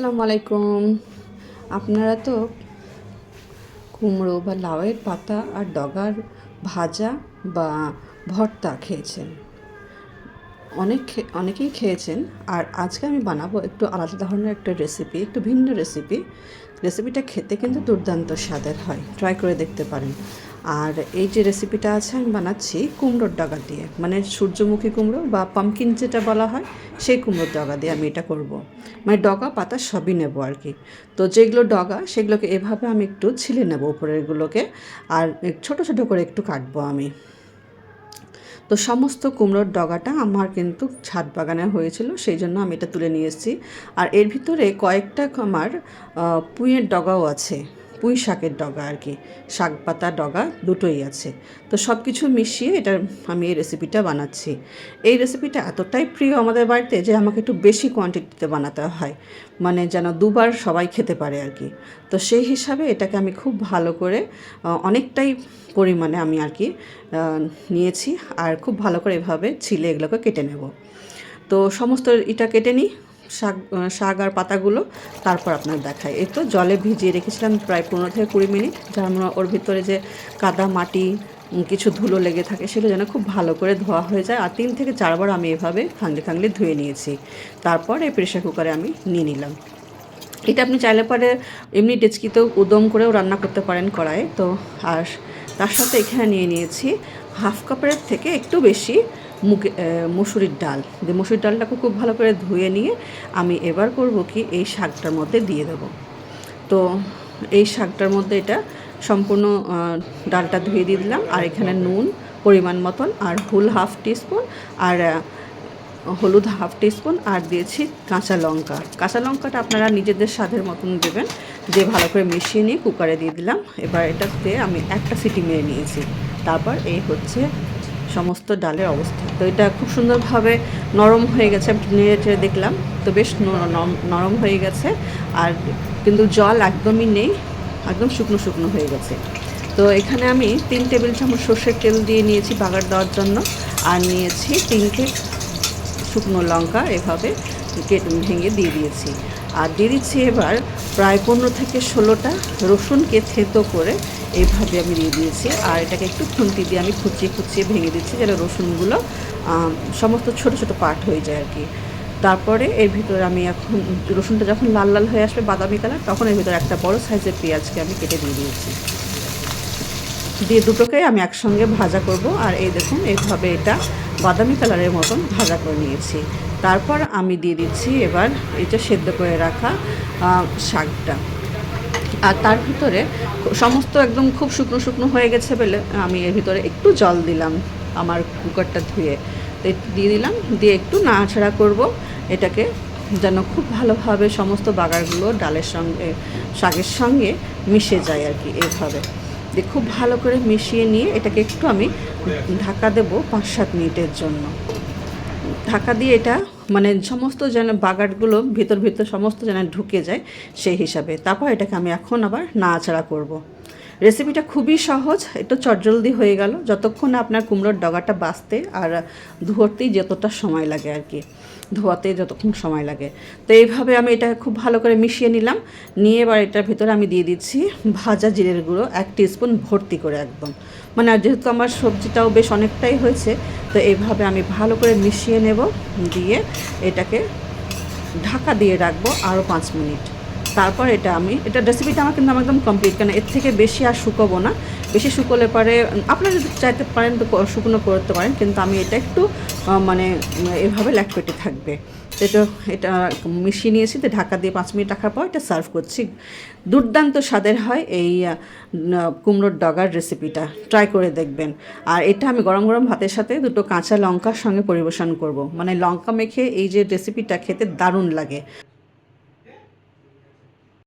আসসালামু আলাইকুম আপনারা তো কুমড়ো বা লাউয়ের পাতা আর ডগার ভাজা বা ভর্তা খেয়েছেন। অনেক অনেকেই খেয়েছেন। আর আজকে আমি বানাবো একটু আলাদা ধরনের একটা রেসিপি একটু ভিন্ন রেসিপি রেসিপিটা খেতে কিন্তু দুর্দান্ত স্বাদের হয়। ট্রাই করে দেখতে পারেন। আর এই যে রেসিপিটা আছে, আমি বানাচ্ছি কুমড়োর ডগা দিয়ে। মানে সূর্যমুখী কুমড়ো বা পামকিন যেটা বলা হয়, সেই কুমড়োর ডগা দিয়ে আমি এটা করব। মানে ডগা, পাতা সবই নেব আর কি। তো যেগুলো ডগা, সেগুলোকে এভাবে আমি একটু ছিলে নেব উপরেরগুলোকে। আর ছোট ছোট করে একটু কাটবো আমি। তো সমস্ত কুমড়োর ডগাটা আমার কিন্তু ছাদ বাগানে হয়েছিল, সেই জন্য আমি এটা তুলে নিয়ে এসেছি। আর এর ভিতরে কয়েকটা আমার পুঁয়ের ডগাও আছে। পুঁই শাকের ডগা আর কি। শাক পাতা, ডগা দুটোই আছে। তো সব কিছু মিশিয়ে এটা আমি এই রেসিপিটা বানাচ্ছি। এই রেসিপিটা এতটাই প্রিয় আমাদের বাড়িতে যে আমাকে একটু বেশি কোয়ান্টিটিতে বানাতে হয়। মানে যেন দুবার সবাই খেতে পারে আর কি। তো সেই হিসাবে এটাকে আমি খুব ভালো করে অনেকটাই পরিমাণে আমি আর কি নিয়েছি। আর খুব ভালো করে এভাবে ছিলে এগুলোকে কেটে নেব। তো সমস্ত এটা কেটে নিই। শাক শাক আর পাতাগুলো তারপর আপনার দেখাই। এই তো জলে ভিজিয়ে রেখেছিলাম প্রায় পনেরো থেকে কুড়ি মিনিট, যার ওর ভিতরে যে কাদা মাটি কিছু ধুলো লেগে থাকে সেগুলো যেন খুব ভালো করে ধোয়া হয়ে যায়। আর তিন থেকে চারবার আমি এভাবে খাংলে খাংলে ধুয়ে নিয়েছি। তারপর এই প্রেশার কুকারে আমি নিয়ে নিলাম। এটা আপনি চাইলে পরে এমনি ডেচকিতেও উদম করেও রান্না করতে পারেন কড়াইয়ে। তো আর তার সাথে এখানে নিয়ে নিয়েছি হাফ কাপের থেকে একটু বেশি আহ, মসুরির ডাল। যে মসুরির ডালটাকে খুব ভালো করে ধুয়ে নিয়ে আমি এবার করব কি এই শাকটার মধ্যে দিয়ে দেবো। তো এই শাকটার মধ্যে এটা সম্পূর্ণ ডালটা ধুয়ে দিয়ে দিলাম। আর এখানে নুন পরিমাণ মতন আর হুল হাফ টিস্পুন আর হলুদ হাফ টিস্পুন আর দিয়েছি কাঁচা লঙ্কা। কাঁচা লঙ্কাটা আপনারা নিজেদের স্বাদের মতন দেবেন। দিয়ে ভালো করে মিশিয়ে নিয়ে কুকারে দিয়ে দিলাম। এবার এটাতে আমি একটা সিটি মেরে নিয়েছি। তারপর এই হচ্ছে সমস্ত ডালের অবস্থা। তো এটা খুব সুন্দরভাবে নরম হয়ে গেছে নেড়ে দেখলাম। তো বেশ নরম হয়ে গেছে। আর কিন্তু জল একদমই নেই, একদম শুকনো শুকনো হয়ে গেছে। তো এখানে আমি তিন টেবিল চামচ সর্ষের তেল দিয়ে নিয়েছি বাগার দেওয়ার জন্য। আর নিয়েছি তিনটে শুকনো লঙ্কা, এভাবে ভেঙে দিয়ে দিয়েছি। আর দিয়ে দিচ্ছি এবার প্রায় পনেরো থেকে ষোলোটা রসুনকে থেতো করে এইভাবে আমি দিয়ে দিয়েছি। আর এটাকে একটু খুন্তি দিয়ে আমি খুচিয়ে খুচিয়ে ভেঙে দিচ্ছি যেন রসুনগুলো সমস্ত ছোট ছোট পার্ট হয়ে যায় আর কি তারপরে এর ভিতরে আমি এখন রসুনটা যখন লাল লাল হয়ে আসবে বাদামি কালার, তখন এর ভিতরে একটা বড় সাইজের পেঁয়াজকে আমি কেটে দিয়ে দিয়েছি। দিয়ে দুটোকে আমি একসঙ্গে ভাজা করব। আর এই দেখুন এইভাবে এটা বাদামি কালারের মতন ভাজা করে নিয়েছি। তারপর আমি দিয়ে দিচ্ছি এবার এটা সেদ্ধ করে রাখা শাকটা। আর তার ভিতরে সমস্ত একদম খুব শুকনো শুকনো হয়ে গেছে বলে আমি এর ভিতরে একটু জল দিলাম, আমার কুকারটা ধুয়ে। দিয়ে দিলাম, দিয়ে একটু নাড়াচাড়া করব। এটাকে যেন খুব ভালোভাবে সমস্ত বাগারগুলো ডালের সঙ্গে, শাকের সঙ্গে মিশে যায় আর কি এইভাবে দিয়ে খুব ভালো করে মিশিয়ে নিয়ে এটাকে একটু আমি ঢাকা দেবো পাঁচ সাত মিনিটের জন্য। ঢাকা দিয়ে এটা মানে সমস্ত যেন বাগাটগুলো ভিতর ভিতর সমস্ত যেন ঢুকে যায় সেই হিসাবে তারপর এটাকে আমি এখন আবার নাড়াচাড়া করব। রেসিপিটা খুবই সহজ, একটু চটজলদি হয়ে গেল। যতক্ষণ আপনার কুমড়োর ডগাটা বাঁচতে আর ধুয়োতেই যতটা সময় লাগে আর কি, ধোয়াতে যতক্ষণ সময় লাগে। তো এইভাবে আমি এটা খুব ভালো করে মিশিয়ে নিলাম। নিয়ে এবার এটার ভিতরে আমি দিয়ে দিচ্ছি ভাজা জিরের গুঁড়ো, এক টিস্পুন ভর্তি করে একদম। মানে যেহেতু আমার সবজিটাও বেশ অনেকটাই হয়েছে, তো এইভাবে আমি ভালো করে মিশিয়ে নেব। দিয়ে এটাকে ঢাকা দিয়ে রাখব আরও পাঁচ মিনিট। তারপর এটা আমি, এটা রেসিপিটা আমার কিন্তু আমার একদম কমপ্লিট কেন এর থেকে বেশি আর শুকোবো না। বেশি শুকোলে পরে, আপনারা যদি চাইতে পারেন তো শুকনো করতে পারেন, কিন্তু আমি এটা একটু মানে এভাবে ল্যাকপেটে থাকবে। এটা এটা মিশিয়ে নিয়েছি, তো ঢাকা দিয়ে পাঁচ মিনিট রাখার পর এটা সার্ভ করছি। দুর্দান্ত স্বাদের হয় এই কুমড়োর ডগার রেসিপিটা ট্রাই করে দেখবেন। আর এটা আমি গরম গরম ভাতের সাথে দুটো কাঁচা লঙ্কার সঙ্গে পরিবেশন করব। মানে লঙ্কা মেখে এই যে রেসিপিটা খেতে দারুণ লাগে।